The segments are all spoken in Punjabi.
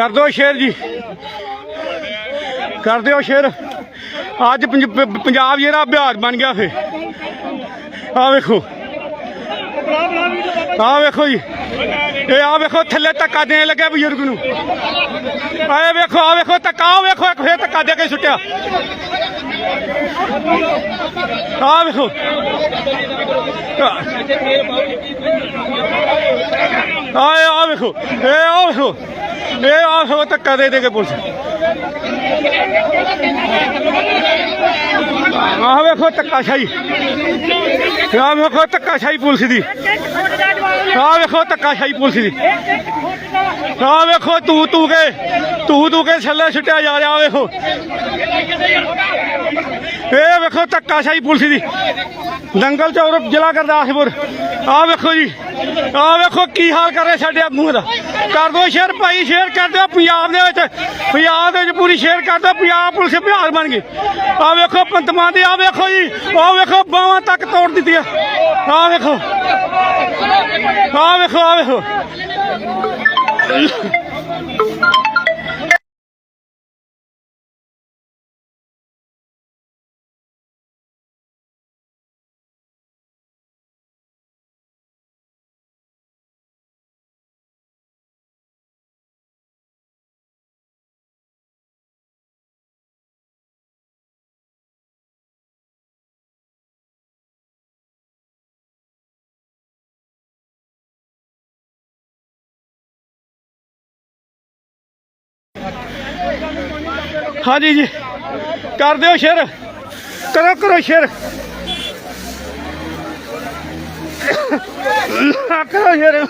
ਕਰ ਦਿਓ ਸ਼ੇਰ ਜੀ। ਕਰ ਦਿਓ ਸ਼ੇਰ। ਅੱਜ ਪੰਜਾਬ ਜਿਹੜਾ ਬਿਹਾਰ ਬਣ ਗਿਆ ਫੇ। ਆ ਵੇਖੋ। ਆ ਵੇਖੋ ਜੀ। ਇਹ ਆ ਵੇਖੋ, ਥੱਲੇ ਧੱਕਾ ਦੇਣ ਲੱਗਿਆ ਬਜ਼ੁਰਗ ਨੂੰ। ਆਏ ਵੇਖੋ ਆ ਵੇਖੋ, ਧੱਕਾ ਆ ਵੇਖੋ, ਇੱਕ ਫੇਰ ਧੱਕਾ ਦੇ ਕੇ ਸੁੱਟਿਆ। ਆ ਵੇਖੋ। ਆਏ ਆ ਵੇਖੋ। ਇਹ ਆ ਵੇਖੋ। ਇਹ ਆ ਵੇਖੋ ਧੱਕਾ ਦੇ ਦੇ ਕੇ ਪੁਲਿਸ। ਆ ਵੇਖੋ ਧੱਕਾ ਸ਼ਾਹੀ ਆ ਵੇਖੋ ਧੱਕਾ ਸ਼ਾਹੀ ਪੁਲਿਸ ਦੀ। ਆ ਵੇਖੋ ਧੱਕਾ ਸ਼ਾਹੀ ਪੁਲਿਸ ਦੀ। ਆ ਵੇਖੋ ਤੂੰ ਤੂੰ ਕੇ ਤੂੰ ਤੂੰ ਕੇ ਛੱਲੇ ਛੁੱਟਿਆ ਜਾ ਰਿਹਾ ਵੇਖੋ। ਇਹ ਵੇਖੋ ਧੱਕਾ ਪੁਲਿਸ ਦੀ। ਦੰਗਲ ਚੌਰ ਜ਼ਿਲ੍ਹਾ ਗੁਰਦਾਸਪੁਰ। ਆ ਵੇਖੋ ਜੀ ਆ ਵੇਖੋ ਕੀ ਹਾਲ ਕਰ ਰਿਹਾ ਸਾਡੇ ਮੂੰਹ ਦਾ। ਕਰ ਦੋ ਸ਼ੇਅਰ ਭਾਈ ਸ਼ੇਅਰ ਕਰ ਦਿਓ ਪੰਜਾਬ ਦੇ ਵਿੱਚ। ਪੰਜਾਬ ਦੇ ਵਿੱਚ ਪੂਰੀ ਸ਼ੇਰ ਕਰ ਦਿਓ, ਪੰਜਾਬ ਪੁਲਿਸ ਬਿਹਾਰ ਬਣ ਗਈ। ਆਹ ਵੇਖੋ ਪੰਤਮਾਨ ਦੀ, ਆਹ ਵੇਖੋ ਜੀ, ਆਹ ਵੇਖੋ ਬਾਹਾਂ ਤੱਕ ਤੋੜ ਦਿੱਤੀਆਂ ਆ। ਵੇਖੋ, ਆਹ ਵੇਖੋ ਆਹ ਵੇਖੋ। ਹਾਂਜੀ ਜੀ। ਕਰ ਦਿਓ ਸ਼ੇਰ। ਕਰੋ ਕਰੋ ਸ਼ੇਅਰ ਕਰੋ ਸ਼ੇਰ।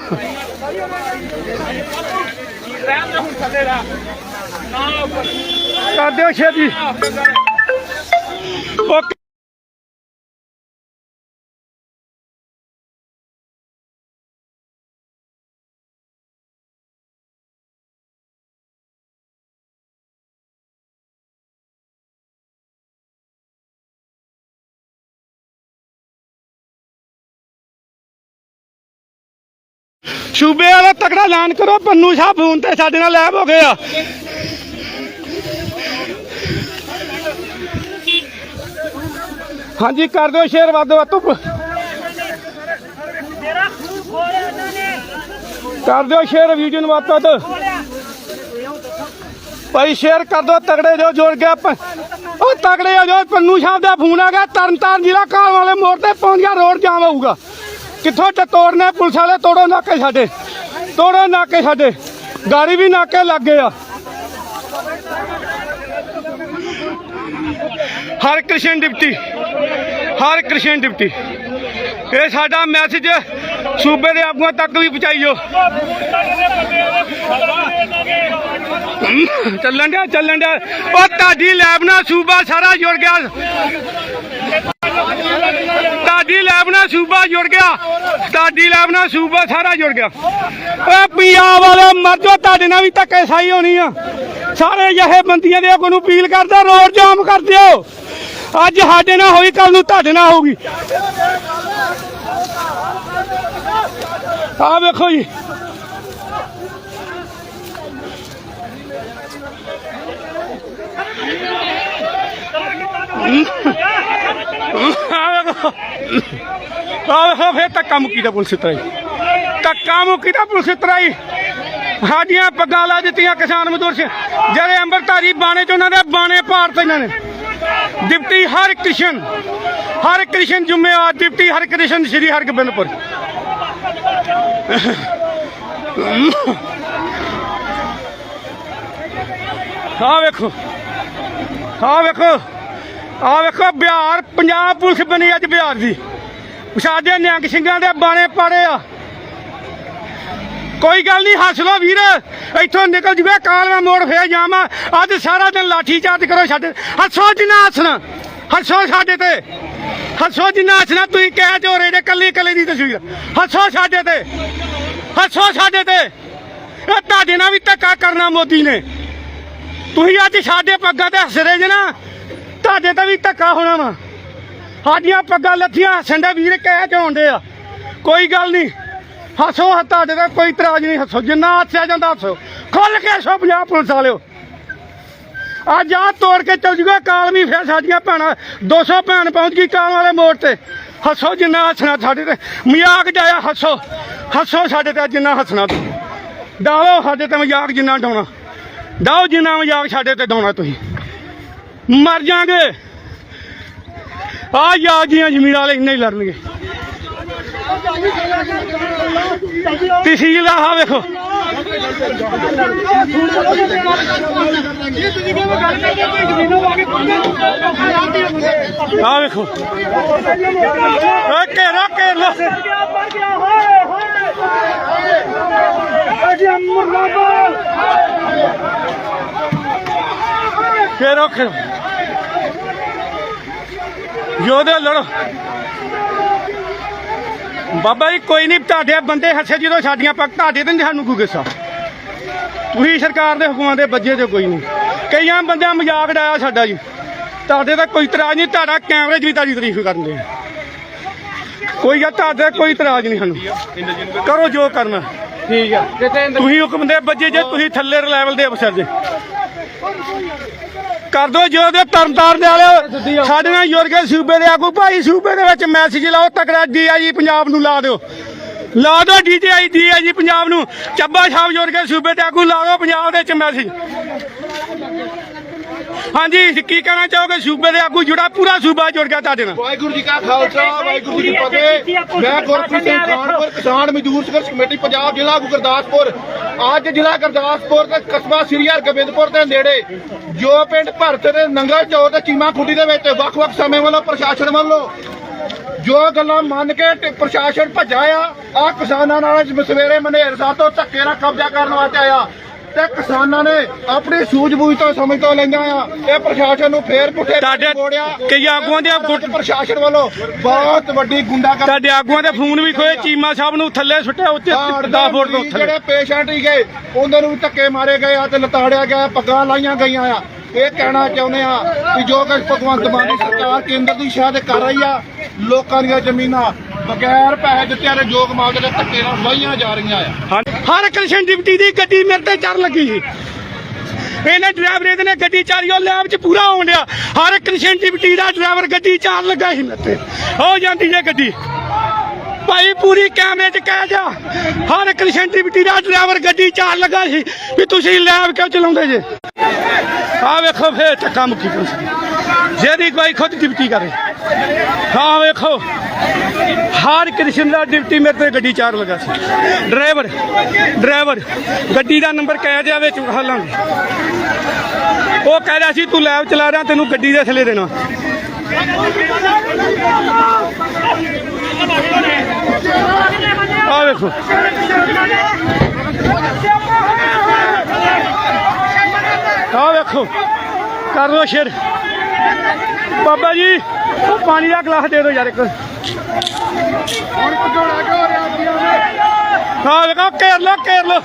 ਕਰ ਦਿਓ ਸ਼ੇਰ ਜੀ। ਓਕੇ। ਸੂਬੇ ਵਾਲਾ ਤਕੜਾ ਐਲਾਨ ਕਰੋ, ਪੰਨੂ ਸਾਹਿਬ ਫੋਨ ਤੇ ਸਾਡੇ ਨਾਲ ਲੈਬ ਹੋ ਗਏ ਆ। ਹਾਂਜੀ, ਕਰ ਦਿਓ ਸ਼ੇਅਰ, ਵੱਧ ਵੱਧ ਤੋਂ ਕਰ ਦਿਓ ਸ਼ੇਅਰ ਵੀਡੀਓ ਨੂੰ ਵੱਧ ਵੱਧ। ਭਾਈ ਸ਼ੇਅਰ ਕਰ ਦਿਓ ਤਗੜੇ ਜੋ ਜੋੜ ਗਿਆ ਪ- ਉਹ ਤਗੜੇ ਆ ਜੋ, ਪੰਨੂ ਸਾਹਿਬ ਦਾ ਫੋਨ ਆ ਗਿਆ, ਤਰਨਤਾਰਨ ਜ਼ਿਲ੍ਹਾ ਕਾਲ ਵਾਲੇ ਮੋੜ ਤੇ ਪਹੁੰਚ ਗਿਆ, ਰੋਡ ਜਾਮ ਹੋਊਗਾ। ਕਿੱਥੋਂ ਤੇ ਤੋੜਨੇ? ਪੁਲਿਸ ਵਾਲੇ ਤੋੜੋ ਨਾਕੇ ਸਾਡੇ। ਤੋੜੋ ਨਾਕੇ ਸਾਡੇ। ਗਾੜੀ ਵੀ ਨਾਕੇ ਲੱਗ ਗਏ ਆ। Har Krishan deputy, Har Krishan deputy. ਇਹ ਸਾਡਾ ਮੈਸੇਜ ਸੂਬੇ ਦੇ ਆਗੂਆਂ ਤੱਕ ਵੀ ਪਹੁੰਚਾਈਓ। ਚੱਲਣ ਡਿਆ ਚੱਲਣ ਡਿਆ। ਉਹ ਤੁਹਾਡੀ ਲੈਬ ਨਾਲ ਸੂਬਾ ਸਾਰਾ ਜੁੜ ਗਿਆ। ਤੁਹਾਡੀ ਲੈਬ ਨਾਲ ਸੂਬਾ ਜੁੜ ਗਿਆ। ਤੁਹਾਡੀ ਲੈਬ ਨਾਲ ਸੂਬਾ ਸਾਰਾ ਜੁੜ ਗਿਆ। ਓਏ ਪੰਜਾਬ ਵਾਲੇ, ਮਰ ਜਾਓ, ਤੁਹਾਡੇ ਨਾਲ ਵੀ ਧੱਕੇ ਸਾਈ ਹੋਣੀ ਆ। ਸਾਰੇ ਜਹੇ ਬੰਦੀਆਂ ਦੇ ਕੋਲ ਨੂੰ ਅਪੀਲ ਕਰਦਾ, ਰੋਡ ਜਾਮ ਕਰ ਦਿਓ। ਅੱਜ ਸਾਡੇ ਨਾਲ ਹੋਈ ਕੱਲ ਨੂੰ ਤੁਹਾਡੇ ਨਾਲ ਹੋਊਗੀ। ਆ ਵੇਖੋ ਜੀ। ਆ ਵੇਖੋ। ਫੇਰ ਧੱਕਾ ਮੁੱਕੀ ਦਾ ਪੁਲਿਸ ਤਰਾਈ ਧੱਕਾ ਮੁੱਕੀ ਦਾ ਪੁਲਿਸ ਤਰਾਈ ਸਾਡੀਆਂ ਪੱਗਾਂ ਲਾ ਦਿੱਤੀਆਂ ਕਿਸਾਨ ਮਜ਼ਦੂਰ ਸੇ ਜਿਹੜੇ ਅੰਮ੍ਰਿਤਧਾਰੀ ਬਾਣੇ ਚ ਉਹਨਾਂ ਦੇ ਬਾਣੇ ਪਾੜ ਤੇ ਇਹਨਾਂ ਨੇ। ਡਿਪਟੀ ਹਰ ਕ੍ਰਿਸ਼ਨ ਹਰ ਕ੍ਰਿਸ਼ਨ ਜ਼ਿੰਮੇਵਾਰ, ਡਿਪਟੀ ਹਰ ਕ੍ਰਿਸ਼ਨ ਸ਼੍ਰੀ ਹਰਗੋਬਿੰਦਪੁਰ। ਆ ਵੇਖੋ ਆ ਵੇਖੋ। ਆ ਵੇਖੋ, ਬਿਹਾਰ, ਪੰਜਾਬ ਪੁਲਿਸ ਬਣੀ ਅੱਜ ਬਿਹਾਰ ਦੀ। ਸਾਡੇ ਨਿਹੰਗ ਸਿੰਘਾਂ ਦੇ ਬਾਣੇ ਪਾੜੇ ਆ। ਕੋਈ ਗੱਲ ਨਹੀਂ, ਹੱਸ ਲੋ ਵੀਰ। ਇੱਥੋਂ ਨਿਕਲ ਜਵੇ ਕਾਲਵਾ ਮੋੜ ਫੇਰ ਜਾਵਾਂ। ਅੱਜ ਸਾਰਾ ਦਿਨ ਲਾਠੀ ਚਾਰਜ ਕਰੋ ਸਾਡੇ। ਹੱਸੋ ਜਿੰਨਾ ਹੱਸਣਾ। ਹੱਸੋ ਸਾਡੇ ਤੇ। ਹੱਸੋ ਜਿੰਨਾ ਹੱਸਣਾ, ਤੁਸੀਂ ਕਹਿ ਰਹੇ ਦੇ ਕੱਲੀ ਕੱਲੀ ਦੀ ਤਸਵੀਰ। ਹੱਸੋ ਸਾਡੇ ਤੇ। ਹੱਸੋ ਸਾਡੇ ਤੇ। ਇਹ ਤੁਹਾਡੇ ਨਾਲ ਵੀ ਧੱਕਾ ਕਰਨਾ ਮੋਦੀ ਨੇ। ਤੁਸੀਂ ਅੱਜ ਸਾਡੇ ਪੱਗਾਂ ਤੇ ਹੱਸ ਰਹੇ ਜੇ ਨਾ। ਤੁਹਾਡੇ ਤੇ ਵੀ ਧੱਕਾ ਹੋਣਾ ਵਾ। ਸਾਡੀਆਂ ਪੱਗਾਂ ਲੱਥੀਆਂ ਹੱਸਣ ਦੇ ਵੀਰ ਕਹਿ ਕੇ ਚੋਂਦੇ ਆ। ਕੋਈ ਗੱਲ ਨਹੀਂ। ਹੱਸੋ ਤੁਹਾਡੇ ਦਾ ਕੋਈ ਇਤਰਾਜ਼ ਨਹੀਂ ਹੱਸੋ। ਜਿੰਨਾ ਹੱਸਿਆ ਜਾਂਦਾ ਹੱਸੋ। ਖੁੱਲ ਕੇ ਹੱਸੋ ਪੰਜਾਬ ਪੁਲਿਸ ਵਾਲਿਓ। ਅੱਜ ਆ ਤੋੜ ਕੇ ਚੱਲ ਜੂਗਾ, ਕਾਲਮੀ ਫਿਰ ਸਾਡੀਆਂ ਭੈਣਾਂ 200 ਭੈਣ ਪਹੁੰਚ ਗਈ ਕਾਲ ਵਾਲੇ ਮੋੜ ਤੇ। ਹੱਸੋ, ਜਿੰਨਾ ਹੱਸਣਾ ਸਾਡੇ ਤੇ। ਮਜ਼ਾਕ ਜਾਇਆ ਹੱਸੋ। ਹੱਸੋ ਸਾਡੇ ਤੇ, ਜਿੰਨਾ ਹੱਸਣਾ ਤੁਸੀਂ। ਡਾਲੋ ਸਾਡੇ ਤੇ ਮਜ਼ਾਕ ਜਿੰਨਾ ਡਾਉਣਾ। ਡਾਓ ਜਿੰਨਾ ਮਜ਼ਾਕ ਸਾਡੇ ਤੇ ਡਾਉਣਾ ਤੁਸੀਂ। ਮਰ ਜਾਾਂਗੇ ਆ ਯਾਦ ਜੀਆਂ ਜ਼ਮੀਨ ਵਾਲੇ ਇੰਨੇ ਹੀ ਲੜਨਗੇ ਤਹਿਸੀਲ ਆ ਵੇਖੋ ਆ ਵੇਖੋ ਓਏ ਘੇਰਾ ਘੇਰ ਲੋ ਘੇਰੋ ਘੇਰੋ ਯੋਧੇ ਲੜੋ। ਬਾਬਾ ਜੀ ਕੋਈ ਨਹੀਂ ਤੁਹਾਡੇ ਬੰਦੇ ਹੱਸੇ ਜਦੋਂ ਸਾਡੀਆਂ ਪੱਕ ਤੁਹਾਡੇ ਤੇ ਸਾਨੂੰ ਕੋਈ ਗੁੱਸਾ। ਤੁਸੀਂ ਸਰਕਾਰ ਦੇ ਹੁਕਮਾਂ ਦੇ ਬੱਜੇ ਤੇ ਕੋਈ ਨਹੀਂ। ਕਈਆਂ ਬੰਦਿਆਂ ਮਜ਼ਾਕ ਡਾਇਆ ਸਾਡਾ ਜੀ। ਤੁਹਾਡੇ ਤਾਂ ਕੋਈ ਇਤਰਾਜ਼ ਨਹੀਂ ਤੁਹਾਡਾ ਕੈਮਰੇ 'ਚ ਵੀ ਤੁਹਾਡੀ ਤਾਰੀਫ ਕਰਦੇ ਆ। ਕੋਈ ਆ ਤੁਹਾਡੇ ਕੋਈ ਇਤਰਾਜ਼ ਨਹੀਂ ਸਾਨੂੰ। ਕਰੋ ਜੋ ਕਰਨਾ। ਠੀਕ ਆ। ਤੁਸੀਂ ਹੁਕਮ ਦੇ ਬੱਜੇ ਜੇ ਤੁਸੀਂ ਥੱਲੇ ਲੈਵਲ ਦੇ ਅਫਸਰ ਜੇ। ਕਰ ਦੋ ਜੋ ਦੇ ਤਰਨਤਾਰਨ ਦੇ ਵਾਲੇ ਸਾਡੀਆਂ ਯੂਰਗੇ ਸੂਬੇ ਦੇ ਆਗੂ ਭਾਈ ਸੂਬੇ ਦੇ ਵਿੱਚ ਮੈਸੇਜ ਲਾਓ ਤਕੜਾ ਡੀਆਈਜੀ ਪੰਜਾਬ ਨੂੰ ਲਾ ਦਿਓ। ਲਾ ਦਿਓ ਡੀਜੀਆਈ ਡੀਆਈਜੀ ਪੰਜਾਬ ਨੂੰ। ਚੱਬਾ ਸਾਹਿਬ ਯੂਰਗੇ ਸੂਬੇ ਦੇ ਆਗੂ ਲਾ ਦਿਓ ਪੰਜਾਬ ਦੇ ਵਿੱਚ ਮੈਸੇਜ ਹਾਂਜੀ ਕੀ ਕਹਿਣਾ ਚਾਹੋਗੇ? ਸੂਬੇ ਦੇ ਆਗੂ ਜੁੜਾ ਪੂਰਾ ਸੂਬਾ ਜੁੜ ਗਿਆ ਤੁਹਾਡੇ ਨਾਲ। ਵਾਹਿਗੁਰੂ ਜੀ ਕਾ ਖਾਲਸਾ ਵਾਹਿਗੁਰੂ ਜੀ ਕੀ ਫਤਿਹ। ਮੈਂ ਗੁਰਪ੍ਰੀਤ ਸਿੰਘ ਖਾਨਪੁਰ ਕਿਸਾਨ ਮਜ਼ਦੂਰ ਸੰਘਰਸ਼ ਕਮੇਟੀ ਪੰਜਾਬ ਜ਼ਿਲ੍ਹਾ ਗੁਰਦਾਸਪੁਰ। ਅੱਜ ਜ਼ਿਲ੍ਹਾ ਗੁਰਦਾਸਪੁਰ ਤੇ ਕਸਬਾ ਸ੍ਰੀ ਹਰਗੋਬਿੰਦਪੁਰ ਦੇ ਨੇੜੇ ਜੋ ਪਿੰਡ ਭਰਤ ਦੇ ਨੰਗਲ ਚੌਕ ਤੇ ਚੀਮਾ ਖੁੱਡੀ ਦੇ ਵਿੱਚ ਵੱਖ-ਵੱਖ ਸਮੇਂ ਵੱਲੋਂ ਪ੍ਰਸ਼ਾਸਨ ਵੱਲੋਂ ਜੋ ਗੱਲਾਂ ਮੰਨ ਕੇ ਪ੍ਰਸ਼ਾਸਨ ਭੱਜਾ ਆ ਆ ਕਿਸਾਨਾਂ ਨਾਲ ਸਵੇਰੇ ਮਨੇਰ ਸਾਹਿਬ ਤੋਂ ਧੱਕੇ ਨਾਲ ਕਬਜ਼ਾ ਕਰਨ ਵਾਸਤੇ ਆਇਆ। ਤੇ ਕਿਸਾਨਾਂ ਨੇ ਆਪਣੀ ਸੂਝ-ਬੂਝ ਤੋਂ ਸਮਝ ਤੋਂ ਲੈਂਦਾ ਆ। ਇਹ ਪ੍ਰਸ਼ਾਸਨ ਨੂੰ ਫੇਰ ਪੁੱਠੇ ਤੁਹਾਡੇ ਮੋੜਿਆ। ਕਈ ਆਗੂਆਂ ਦੇ ਗੁੱਟ- ਪ੍ਰਸ਼ਾਸਨ ਵੱਲੋਂ ਬਹੁਤ ਵੱਡੀ ਗੁੰਡਾਗਰਦੀ ਤੁਹਾਡੇ ਆਗੂਆਂ ਦੇ ਫੋਨ ਵੀ ਖੋਏ ਚੀਮਾ ਸਾਹਿਬ ਨੂੰ ਥੱਲੇ ਸੁੱਟਿਆ ਉੱਤੇ 10 ਫੁੱਟ ਤੋਂ ਥੱਲੇ ਜਿਹੜੇ ਪੇਸ਼ੈਂਟ ਹੀ ਗਏ ਉਹਨਾਂ ਨੂੰ ਵੀ ਧੱਕੇ ਮਾਰੇ ਗਏ ਆ ਤੇ ਲਤਾੜਿਆ ਗਿਆ ਪੱਗਾਂ ਲਾਈਆਂ ਗਈਆਂ ਆ। ਇਹ ਕਹਿਣਾ ਚਾਹੁੰਦੇ ਆ ਕਿ ਜੋ ਕੁਝ ਭਗਵੰਤ ਮਾਨ ਦੀ ਸਰਕਾਰ ਕੇਂਦਰ ਦੀ ਸ਼ਾਇਦ ਕਰ ਰਹੀ ਆ ਲੋਕਾਂ ਦੀਆਂ ਜ਼ਮੀਨਾਂ ਬਗੈਰ ਪੈਸੇ ਦਿੱਤੇ ਤੇ ਜੋਗ ਮਾਲਕ ਦੇ ਧੱਕੇ ਨਾਲ ਵਾਹੀਆਂ ਜਾ ਰਹੀਆਂ ਆ। ਹਾਂਜੀ। ਹਰ ਕ੍ਰਿਸ਼ਨ ਡਿਪਟੀ ਦੀ ਗੱਡੀ ਮੇਰੇ ਤੇ ਚੜ ਲੱਗੀ ਸੀ। ਇਹਨੇ ਡਰਾਈਵਰ ਨੇ ਗੱਡੀ ਚਾਰੀ, ਉਹ ਲੈਬ ਚ ਪੂਰਾ ਹੋਣ ਡਿਆ। ਹਰ ਕ੍ਰਿਸ਼ਨ ਡਿਪਟੀ ਦਾ ਡਰਾਈਵਰ ਗੱਡੀ ਚਾਰ ਲੱਗਾ ਸੀ ਮੇਰੇ ਤੇ। ਹੋ ਜਾਂਦੀ ਜੇ ਗੱਡੀ। ਭਾਈ ਪੂਰੀ ਕੈਮਰੇ 'ਚ ਕਹਿ ਜਾ। ਹਰ ਕ੍ਰਿਸ਼ਨ ਡਿਪਟੀ ਦਾ ਡਰਾਈਵਰ ਗੱਡੀ ਚਾਰ ਲੱਗਾ ਸੀ ਵੀ ਤੁਸੀਂ ਲੈਬ ਕਿਉਂ ਚਲਾਉਂਦੇ ਜੇ? ਆ ਵੇਖੋ ਫੇਰ ਚੱਕਾ ਮੁੱਕੀ ਤੁਸੀਂ ਜਿਹਦੀ ਕੋਈ ਖੁਦ ਡਿਪਟੀ ਕਰੇ। ਹਾਂ, ਵੇਖੋ। ਹਰ ਕ੍ਰਿਸ਼ਨ ਦਾ ਡਿਪਟੀ ਮੇਰੇ ਤੇ ਗੱਡੀ ਚਾਰ ਲੱਗਾ ਸੀ। ਡਰਾਈਵਰ ਡਰਾਈਵਰ, ਗੱਡੀ ਦਾ ਨੰਬਰ ਕਹਿ ਦਿਆ ਵਿੱਚ ਹਾਲਾਂਗੇ ਉਹ ਕਹਿ ਰਿਹਾ ਸੀ, ਤੂੰ ਲੈਬ ਚਲਾ ਰਿਹਾ, ਤੈਨੂੰ ਗੱਡੀ ਦੇ ਥੱਲੇ ਦੇਣਾ। ਆ ਵੇਖੋ। ਆ ਵੇਖੋ। ਕਰ ਲੋ ਸ਼ੇਰ। ਬਾਬਾ ਜੀ ਉਹ ਪਾਣੀ ਦਾ ਗਲਾਸ ਦੇ ਦਿਓ ਯਾਰ ਇੱਕ। ਹਾਂ, ਵੇਖੋ, ਘੇਰ ਲੋ ਘੇਰ ਲੋ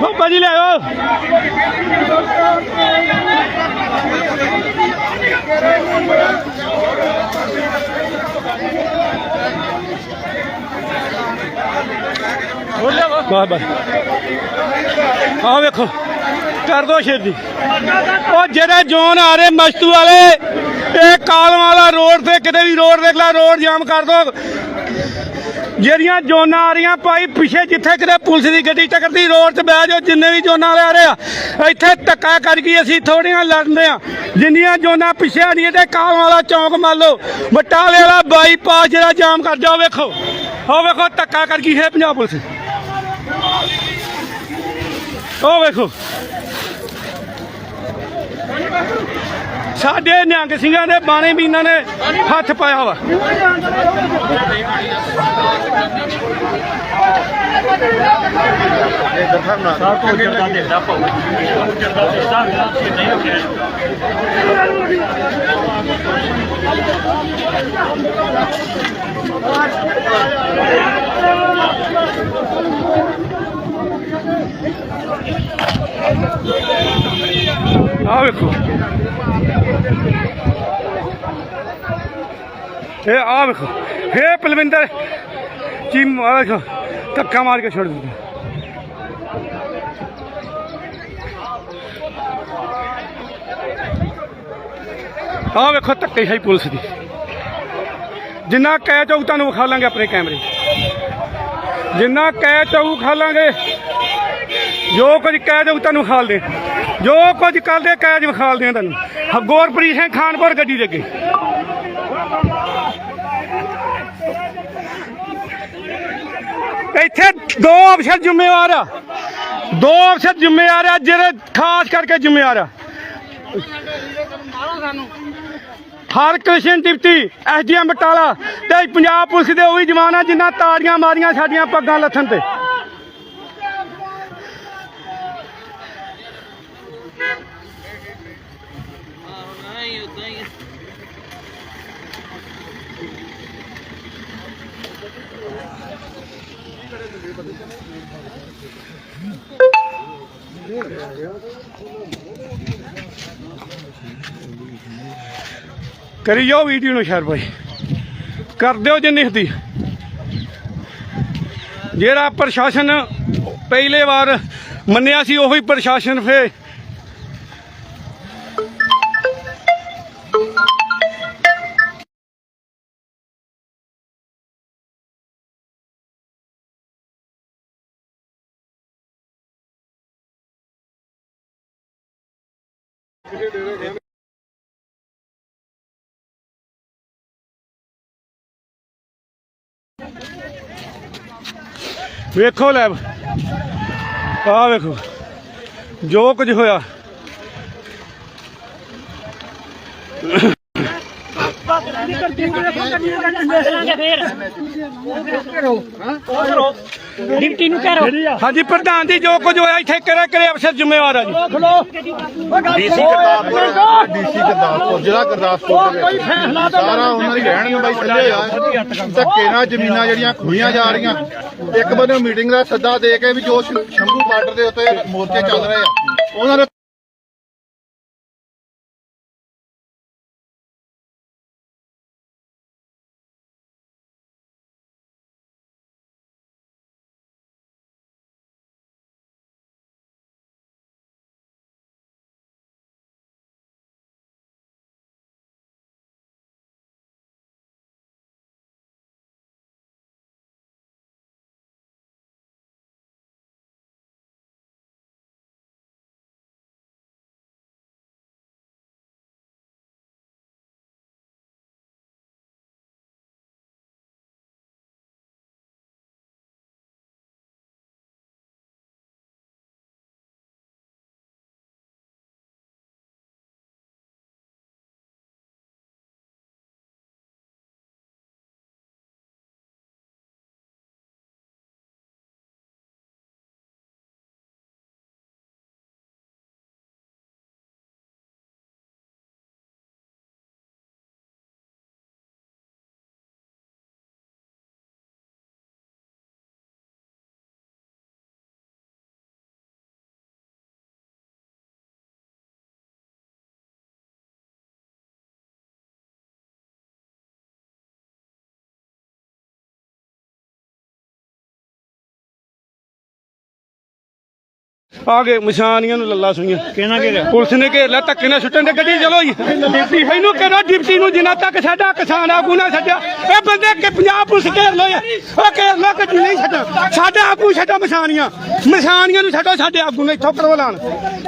ਬਾਬਾ ਜੀ, ਲੈ ਆਓ। ਬਾਏ ਬਾਏ ਆ ਵੇਖੋ, ਕਰ ਦੋ ਸ਼ੇਰ ਜੀ ਉਹ ਜਿਹੜੇ ਜੋਨ ਆ ਰਹੇ ਮਸਤੂ ਵਾਲੇ, ਇਹ ਕਾਲਮ ਵਾਲਾ ਰੋਡ ਤੇ, ਕਿਤੇ ਵੀ ਰੋਡ ਦੇਖ ਲੈ, ਰੋਡ ਜਾਮ ਕਰ ਦੋ। ਜਿਹੜੀਆਂ ਜੋਨਾਂ ਆ ਰਹੀਆਂ, ਭਾਈ, ਪਿੱਛੇ ਜਿੱਥੇ ਕਿਤੇ ਪੁਲਿਸ ਦੀ ਗੱਡੀ ਟੱਕਰਦੀ, ਰੋਡ 'ਤੇ ਬਹਿ ਜਾਓ, ਜਿੰਨੇ ਵੀ ਜੋਨਾਂ ਵਾਲੇ ਆ ਰਹੇ ਆ, ਇੱਥੇ ਧੱਕਾ ਕਰਕੇ ਅਸੀਂ ਥੋੜੀਆਂ ਲੜਦੇ ਆ। ਜਿੰਨੀਆਂ ਜੋਨਾਂ ਪਿੱਛੇ ਆ ਰਹੀਆਂ, ਤੇ ਕਾਲਮ ਵਾਲਾ ਚੌਂਕ ਮੰਨ ਲਓ, ਬਟਾਲੇ ਵਾਲਾ ਬਾਈਪਾਸ ਜਿਹੜਾ ਜਾਮ ਕਰ ਜਾਓ, ਵੇਖੋ। ਉਹ ਵੇਖੋ, ਧੱਕਾ ਕਰ ਗਈ ਹੈ ਪੰਜਾਬ ਪੁਲਿਸ। ਉਹ ਵੇਖੋ। ਸਾਡੇ ਨਿਹੰਗ ਸਿੰਘਾਂ ਦੇ ਬਾਣੇ ਇਹਨਾਂ ਨੇ ਹੱਥ ਪਾਇਆ ਵਾ। ਆ ਵੇਖੋ ਇਹ ਆ ਵੇਖੋ ਫੇਰ ਪਲਵਿੰਦਰ ਜੀ ਆਹ ਧੱਕਾ ਮਾਰ ਕੇ ਛੱਡ ਦਿੱਤਾ ਆਹ ਵੇਖੋ ਧੱਕੇ ਸ਼ਾਹੀ ਪੁਲਿਸ ਦੀ। ਜਿੰਨਾ ਕੈਚ ਹੋਊ ਤੁਹਾਨੂੰ ਵਿਖਾ ਲਾਂਗੇ ਆਪਣੇ ਕੈਮਰੇ। ਜਿੰਨਾ ਕੈਚ ਹੋਊ ਖਾ ਲਾਂਗੇ, ਜੋ ਕੁਝ ਕਹਿ ਹੋਊ ਤੁਹਾਨੂੰ ਵਿਖਾਲ ਦੇ ਜੋ ਕੁਝ ਕਰਦੇ ਕੈਚ ਵਿਖਾਲ ਦੇ ਤੁਹਾਨੂੰ। ਹ- ਸਿੰਘ ਖਾਨਪੁਰ ਗੱਡੀ ਦੇ ਅੱਗੇ। ਇੱਥੇ ਦੋ ਅਫਸਰ ਜ਼ਿੰਮੇਵਾਰ ਆ। ਦੋ ਅਫਸਰ ਜ਼ਿੰਮੇਵਾਰ ਆ, ਜਿਹੜੇ ਖਾਸ ਕਰਕੇ ਜ਼ਿੰਮੇਵਾਰ ਆ। ਹਰ ਹਰਕ੍ਰਿਸ਼ਨ ਡਿਪਟੀ ਐਸਡੀਐਮ ਬਟਾਲਾ ਤੇ ਪੰਜਾਬ ਪੁਲਿਸ ਦੇ ਉਹ ਵੀ ਜਵਾਨ ਆ ਜਿਨ੍ਹਾਂ ਤਾੜੀਆਂ ਮਾਰੀਆਂ ਸਾਡੀਆਂ ਪੱਗਾਂ ਲੱਥਣ ਤੇ। ਕਰੀ ਜਾਓ ਵੀਡੀਓ ਨੂੰ ਸ਼ੇਅਰ ਭਾਈ ਕਰ ਦਿਓ ਜਿੰਨੀ ਹੁੰਦੀ। ਜਿਹੜਾ ਪ੍ਰਸ਼ਾਸਨ ਪਹਿਲੇ ਵਾਰ ਮੰਨਿਆ ਸੀ, ਉਹੀ ਪ੍ਰਸ਼ਾਸਨ ਫੇ ਵੇਖੋ ਲੈ। ਆਹ ਵੇਖੋ। ਜੋ ਕੁਝ ਹੋਇਆ। ਡਿਪਟੀ ਨੂੰ ਕਰੋ ਹਾਂਜੀ ਪ੍ਰਧਾਨ ਜੀ ਜੋ ਕੁਝ ਹੋਇਆ ਇੱਥੇ ਕਰੇ ਕਰੇ ਅਫਸਰ ਜ਼ਿੰਮੇਵਾਰ ਆ ਜੀ? ਡੀਸੀ ਗੁਰਦਾਸਪੁਰ ਡੀਸੀ ਗੁਰਦਾਸਪੁਰ ਜ਼ਿਲ੍ਹਾ ਗੁਰਦਾਸਪੁਰ ਦੇ ਵਿੱਚ। ਸਾਰਾ ਉਹਨਾਂ ਦੀ ਰਹਿਣ ਨੂੰ ਬਾਈ ਥੱਲੇ ਆ। ਧੱਕੇ ਨਾਲ ਜ਼ਮੀਨਾਂ ਜਿਹੜੀਆਂ ਖੋਈਆਂ ਜਾ ਰਹੀਆਂ? ਇੱਕ ਬੰਦੇ ਮੀਟਿੰਗ ਦਾ ਸੱਦਾ ਦੇ ਕੇ ਵੀ ਜੋ ਸ਼ੰਭੂ ਬਾਰਡਰ ਦੇ ਉੱਤੇ ਮੋਰਚੇ ਚੱਲ ਰਹੇ ਆ। ਉਹਨਾਂ ਦੇ ਆ ਗਏ ਮਸ਼ਾਨੀਆਂ ਨੂੰ ਲੱਲਾ ਸੁਈਆਂ। ਕਿਹਨਾਂ ਘੇਰਿਆ? ਪੁਲਿਸ ਨੇ ਘੇਰ ਲਿਆ ਧੱਕੇ ਨਾਲ ਸੁੱਟਣ ਦੇ ਗੱਡੀ ਚਲੋ ਜੀ। ਡਿਪਟੀ ਇਹਨੂੰ ਕਿਹੜਾ ਡਿਪਟੀ ਨੂੰ ਜਿੰਨਾ ਤੱਕ ਸਾਡਾ ਕਿਸਾਨ ਆਗੂ ਨਾ ਛੱਡਿਆ ਇਹ ਬੰਦੇ ਕਿ ਪੰਜਾਬ ਪੁਲਿਸ ਘੇਰ ਲੋ ਉਹ ਘੇਰ ਲੋ ਗੱਡੀ ਨਹੀਂ ਛੱਡਿਆ। ਸਾਡਾ ਆਗੂ ਛੱਡੋ ਮਸ਼ਾਨੀਆਂ। ਮਸ਼ਾਨੀਆਂ ਨੂੰ ਛੱਡੋ ਸਾਡੇ ਆਗੂ ਨੇ ਇੱਥੋਂ ਕਰਵਾ ਲਾਣ।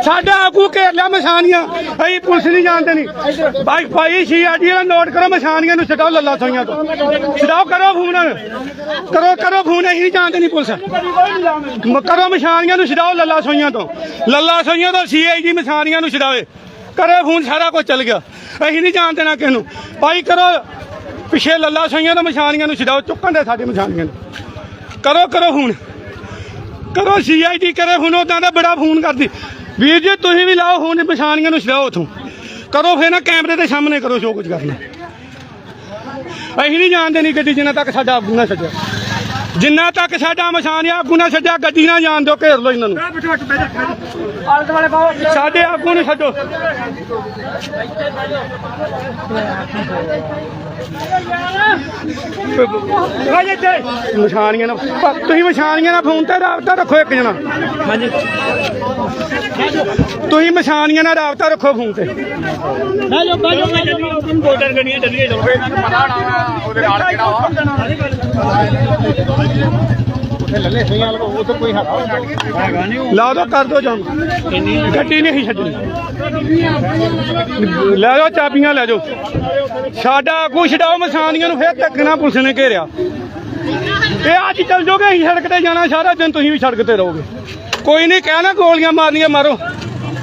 ਸਾਡਾ ਆਗੂ ਘੇਰ ਲਿਆ ਮਸ਼ਾਨੀਆਂ। ਅਸੀਂ ਪੁਲਿਸ ਨਹੀਂ ਜਾਣਦੇ ਨਹੀਂ ਭਾਈ ਭਾਈ ਸੀਆਰਡੀ ਦਾ ਨੋਟ ਕਰੋ ਮਸ਼ਾਨੀਆਂ ਨੂੰ ਛੱਡੋ ਲੱਲਾ ਸੁਈਆਂ ਤੋਂ। ਛਡਾਓ ਕਰੋ ਫੋਨ। ਕਰੋ ਕਰੋ ਫੋਨ ਅਸੀਂ ਨਹੀਂ ਜਾਣਦੇ ਨਹੀਂ ਪੁਲਿਸ। ਕਰੋ ਮਸ਼ਾਨੀਆਂ ਨੂੰ ਛਡਾਓ ਲੱਲਾ ਸੋਈਆਂ ਤੋਂ। ਲੱਲਾ ਸੋਈਆਂ ਤੋਂ ਸੀਆਈਡੀ ਮਸ਼ਾਨੀਆਂ ਨੂੰ ਛਡਾਵੇ। ਕਰੇ ਫੋਨ, ਸਾਰਾ ਕੁਝ ਚੱਲ ਗਿਆ। ਅਸੀਂ ਨਹੀਂ ਜਾਣ ਦੇਣਾ ਕਿਸ ਨੂੰ। ਭਾਈ, ਕਰੋ। ਪਿਛੇ ਲੱਲਾ ਸੋਈਆਂ ਤੋਂ ਮਸ਼ਾਨੀਆਂ ਨੂੰ ਛਡਾਓ। ਚੁੱਕਣ ਦੇ ਸਾਡੇ ਮਸ਼ਾਨੀਆਂ ਨੂੰ। ਕਰੋ ਕਰੋ ਫੋਨ। ਕਰੋ ਸੀਆਈਡੀ ਕਰੇ ਹੁਣ ਉਦਾਂ ਦਾ ਬੜਾ ਫੋਨ ਕਰਦੀ। ਵੀਰ ਜੀ, ਤੁਸੀਂ ਵੀ ਲਾਓ ਹੁਣ ਮਸ਼ਾਨੀਆਂ ਨੂੰ ਛਡਾਓ ਉਥੋਂ। ਕਰੋ ਫੇਰ ਨਾ ਕੈਮਰੇ ਦੇ ਸਾਹਮਣੇ ਕਰੋ, ਜੋ ਕੁਝ ਕਰਨਾ। ਅਸੀਂ ਨਹੀਂ ਜਾਣਦੇ ਨਹੀਂ ਗੱਡੀ ਜਿੰਨਾ ਤੱਕ ਸਾਡਾ ਆਗੂ ਨਾ ਛੱਡਿਆ। ਜਿੰਨਾ ਤੱਕ ਸਾਡਾ ਮਸ਼ਾਨ ਆ ਆਗੂ ਨਾ ਛੱਡਿਆ ਗੱਡੀ ਨਾ ਜਾਣ ਦਿਓ ਘੇਰ ਲਓ ਇਹਨਾਂ ਨੂੰ। ਸਾਡੇ ਆਗੂ ਨੂੰ ਛੱਡੋ। ਰਾਜੇ ਤੇ ਮਸ਼ਾਨੀਆਂ ਨਾਲ ਤੁਸੀਂ ਮਸ਼ਾਨੀਆਂ ਨਾਲ ਫੋਨ ਤੇ ਰਾਬਤਾ ਰੱਖੋ ਇੱਕ ਜਣਾ। ਹਾਂਜੀ। ਤੁਸੀਂ ਮਸ਼ਾਨੀਆਂ ਨਾਲ ਰਾਬਤਾ ਰੱਖੋ ਫੋਨ ਤੇ। ਬਾਜੋ ਬਾਜੋ ਮੈਂ ਚੱਲੀ ਉਹ ਬੋਰਡਰ ਗਣੀਆਂ ਚੱਲੀਏ ਚਲੋ ਇਹਨਾਂ ਨੂੰ ਪਤਾ ਹੋਣਾ ਉਹਦੇ ਨਾਲ ਕਿਹੜਾ ਨਹੀਂ ਲਾ ਦੋ, ਕਰ ਦੋ ਜਾਮ ਗੱਡੀ ਨਹੀਂ ਛੱਡਣੀ। ਲੈ ਜਾਓ ਚਾਬੀਆਂ ਲੈ ਜਾਓ। ਸਾਡਾ ਆਗੂ ਛਡਾਓ ਮਸ਼ਾਨੀਆਂ ਨੂੰ ਫੇਰ ਧੱਕਣਾ ਪੁਲਿਸ ਨੇ ਘੇਰਿਆ। ਇਹ ਅੱਜ ਚੱਲ ਜਾਓਗੇ ਅਸੀਂ ਸੜਕ ਤੇ ਜਾਣਾ, ਸਾਰਾ ਦਿਨ ਤੁਸੀਂ ਵੀ ਸੜਕ ਤੇ ਰਹੋਗੇ। ਕੋਈ ਨਹੀਂ, ਕਹਿਣਾ ਗੋਲੀਆਂ ਮਾਰਨੀਆਂ, ਮਾਰੋ।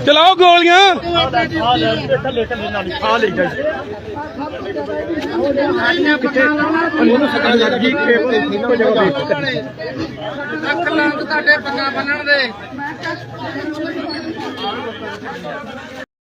ਚਲਾਓ ਗੋਲੀਆਂ। ਆ ਲੈ ਜਾ। ਲੱਖ ਲੱਖ ਤੁਹਾਡੇ ਪੰਗਾ ਬੰਨਣ ਦੇ।